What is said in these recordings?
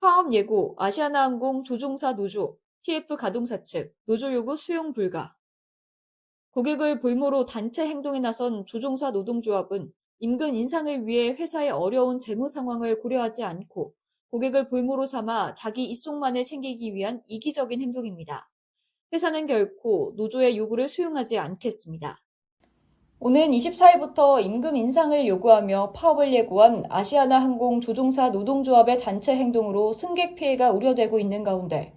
파업 예고, 아시아나항공 조종사 노조, TF 가동사 측, 노조 요구 수용 불가. 고객을 볼모로 단체 행동에 나선 조종사 노동조합은 임금 인상을 위해 회사의 어려운 재무 상황을 고려하지 않고 고객을 볼모로 삼아 자기 이속만을 챙기기 위한 이기적인 행동입니다. 회사는 결코 노조의 요구를 수용하지 않겠습니다. 오는 24일부터 임금 인상을 요구하며 파업을 예고한 아시아나 항공 조종사 노동조합의 단체 행동으로 승객 피해가 우려되고 있는 가운데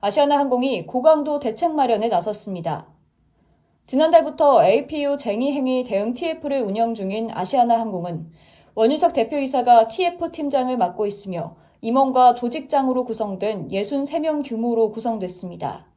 아시아나 항공이 고강도 대책 마련에 나섰습니다. 지난달부터 APU 쟁의 행위 대응 TF를 운영 중인 아시아나 항공은 원유석 대표이사가 TF 팀장을 맡고 있으며 임원과 조직장으로 구성된 63명 규모로 구성됐습니다.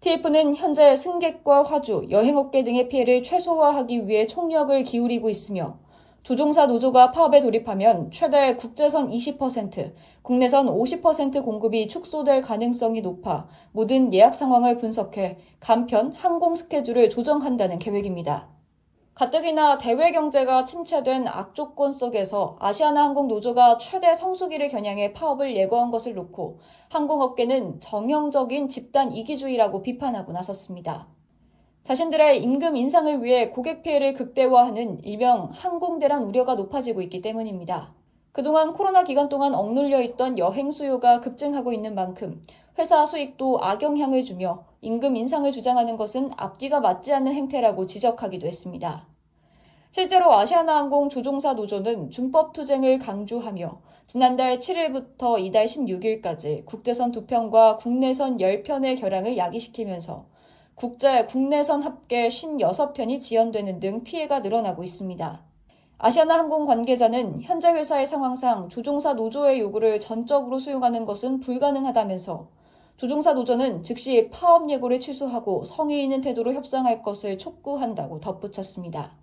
TF는 현재 승객과 화주, 여행업계 등의 피해를 최소화하기 위해 총력을 기울이고 있으며 조종사 노조가 파업에 돌입하면 최대 국제선 20%, 국내선 50% 공급이 축소될 가능성이 높아 모든 예약 상황을 분석해 간편 항공 스케줄을 조정한다는 계획입니다. 가뜩이나 대외 경제가 침체된 악조건 속에서 아시아나 항공 노조가 최대 성수기를 겨냥해 파업을 예고한 것을 놓고 항공업계는 정형적인 집단 이기주의라고 비판하고 나섰습니다. 자신들의 임금 인상을 위해 고객 피해를 극대화하는 일명 항공대란 우려가 높아지고 있기 때문입니다. 그동안 코로나 기간 동안 억눌려 있던 여행 수요가 급증하고 있는 만큼 회사 수익도 악영향을 주며 임금 인상을 주장하는 것은 앞뒤가 맞지 않는 행태라고 지적하기도 했습니다. 실제로 아시아나항공 조종사 노조는 준법 투쟁을 강조하며 지난달 7일부터 이달 16일까지 국제선 2편과 국내선 10편의 결항을 야기시키면서 국제, 국내선 합계 56편이 지연되는 등 피해가 늘어나고 있습니다. 아시아나 항공 관계자는 현재 회사의 상황상 조종사 노조의 요구를 전적으로 수용하는 것은 불가능하다면서 조종사 노조는 즉시 파업 예고를 취소하고 성의 있는 태도로 협상할 것을 촉구한다고 덧붙였습니다.